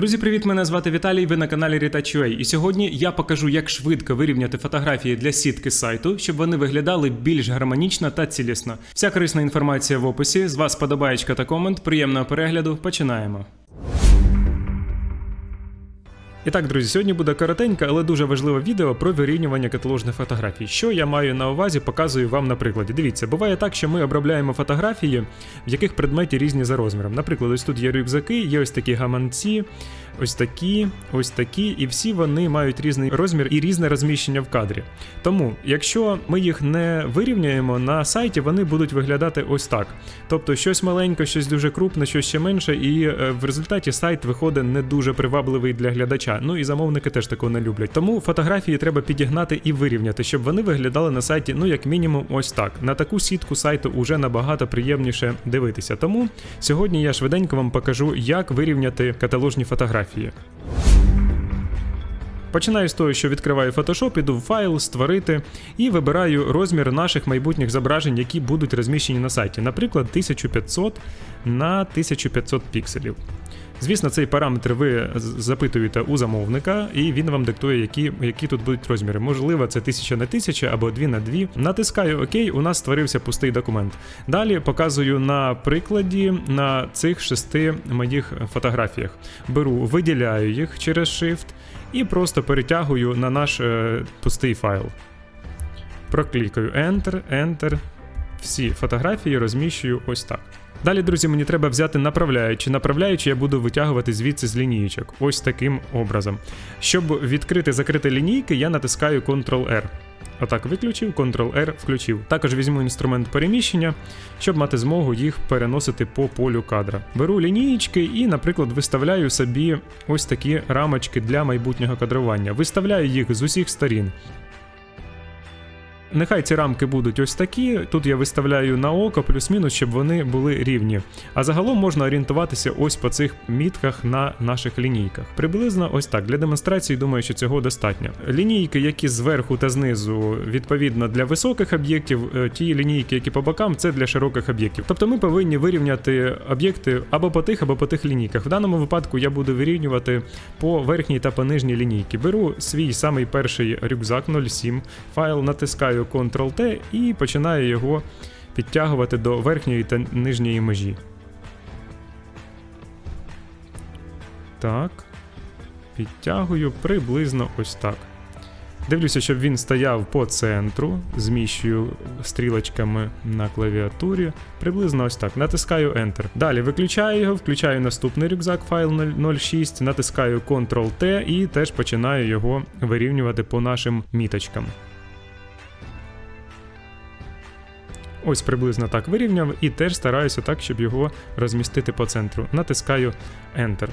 Друзі, привіт! Мене звати Віталій. Ви на каналі Rita.ua. І сьогодні я покажу, як швидко вирівняти фотографії для сітки сайту, щоб вони виглядали більш гармонічно та цілісно. Вся корисна інформація в описі. З вас подобаєчка та комент. Приємного перегляду. Починаємо. І так, друзі, сьогодні буде коротеньке, але дуже важливе відео про вирівнювання каталожних фотографій. Що я маю на увазі, показую вам на прикладі. Дивіться, буває так, що ми обробляємо фотографії, в яких предметі різні за розміром. Наприклад, ось тут є рюкзаки, є ось такі гаманці, ось такі, ось такі, і всі вони мають різний розмір і різне розміщення в кадрі. Тому, якщо ми їх не вирівняємо на сайті, вони будуть виглядати ось так. Тобто щось маленьке, щось дуже крупне, щось ще менше, і е, в результаті сайт виходить не дуже привабливий для глядача. Ну і замовники теж такого не люблять. Тому фотографії треба підігнати і вирівняти, щоб вони виглядали на сайті, ну як мінімум, ось так. На таку сітку сайту уже набагато приємніше дивитися. Тому сьогодні я швиденько вам покажу, як вирівняти каталожні фотографії. Починаю з того, що відкриваю Photoshop, іду в файл, створити і вибираю розмір наших майбутніх зображень, які будуть розміщені на сайті. Наприклад, 1500 на 1500 пікселів. Звісно, цей параметр ви запитуєте у замовника, і він вам диктує, які які тут будуть розміри. Можливо, це 1000 на 1000 або 2 на 2. Натискаю ОК, у нас створився пустий документ. Далі показую на прикладі на цих шести моїх фотографіях. Беру, виділяю їх через Shift і просто перетягую на наш е, пустий файл. Проклікаю Enter, Enter. Всі фотографії розміщую ось так. Далі, друзі, мені треба взяти направляючи. Направляючи, я буду витягувати звідси з лінієчок. Ось таким образом. Щоб відкрити закрити лінійки, я натискаю Ctrl-R. Отак виключив, Ctrl-R включив. Також візьму інструмент переміщення, щоб мати змогу їх переносити по полю кадра. Беру лінієчки і, наприклад, виставляю собі ось такі рамочки для майбутнього кадрування. Виставляю їх з усіх сторін. Нехай ці рамки будуть ось такі. Тут я виставляю на око, плюс-мінус, щоб вони були рівні. А загалом можна орієнтуватися ось по цих мітках на наших лінійках. Приблизно ось так. Для демонстрації думаю, що цього достатньо. Лінійки, які зверху та знизу, відповідно для високих об'єктів, е, ті лінійки, які по бокам, це для широких об'єктів. Тобто ми повинні вирівняти об'єкти або по тих, або по тих лінійках. В даному випадку я буду вирівнювати по верхній та по нижній лінійки. Беру свій самий перший рюкзак 07, файл натискаю натискаю Ctrl-T і починаю його підтягувати до верхньої та нижньої межі. Так. Підтягую приблизно ось так. Дивлюся, щоб він стояв по центру, зміщую стрілочками на клавіатурі. Приблизно ось так. Натискаю Enter. Далі виключаю його, включаю наступний рюкзак, файл 06, натискаю Ctrl-T і теж починаю його вирівнювати по нашим міточкам. Ось приблизно так вирівняв і теж стараюся так, щоб його розмістити по центру. Натискаю Enter.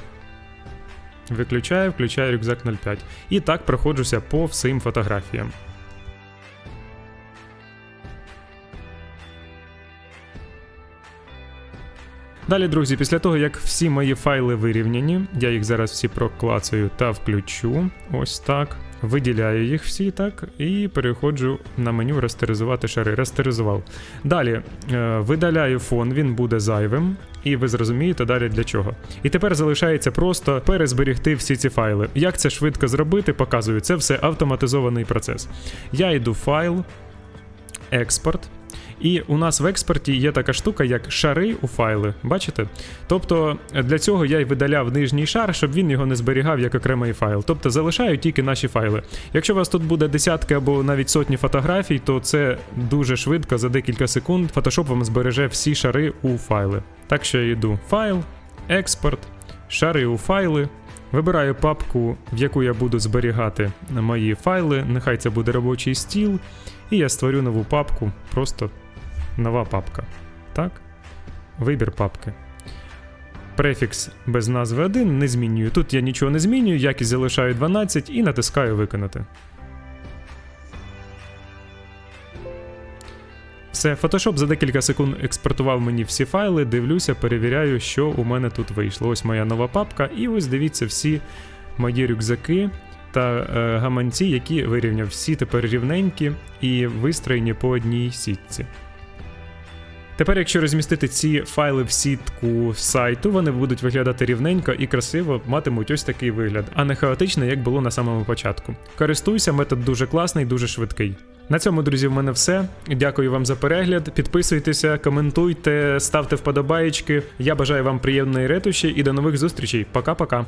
Виключаю, включаю рюкзак 05. І так проходжуся по всім фотографіям. Далі, друзі, після того, як всі мої файли вирівняні, я їх зараз всі проклацаю та включу. Ось так. Виділяю їх всі так, і переходжу на меню растеризувати шари. Растеризував. Далі е, видаляю фон, він буде зайвим, і ви зрозумієте далі для чого. І тепер залишається просто перезберігти всі ці файли. Як це швидко зробити, показую. Це все автоматизований процес. Я йду в файл, експорт. І у нас в експорті є така штука, як шари у файли. Бачите? Тобто для цього я й видаляв нижній шар, щоб він його не зберігав як окремий файл. Тобто залишаю тільки наші файли. Якщо у вас тут буде десятки або навіть сотні фотографій, то це дуже швидко, за декілька секунд, Photoshop вам збереже всі шари у файли. Так що я йду файл, експорт, шари у файли. Вибираю папку, в яку я буду зберігати мої файли. Нехай це буде робочий стіл. І я створю нову папку, просто нова папка. Так? Вибір папки. Префікс без назви 1 не змінюю. Тут я нічого не змінюю, якість залишаю 12 і натискаю Виконати. Все, Photoshop за декілька секунд експортував мені всі файли, дивлюся, перевіряю, що у мене тут вийшло. Ось моя нова папка, і ось дивіться всі мої рюкзаки та е, гаманці, які вирівняв. Всі тепер рівненькі і вистроєні по одній сітці. Тепер, якщо розмістити ці файли в сітку сайту, вони будуть виглядати рівненько і красиво, матимуть ось такий вигляд, а не хаотично, як було на самому початку. Користуйся, метод дуже класний, дуже швидкий. На цьому, друзі, в мене все. Дякую вам за перегляд. Підписуйтеся, коментуйте, ставте вподобаєчки. Я бажаю вам приємної ретуші і до нових зустрічей. Пока-пока.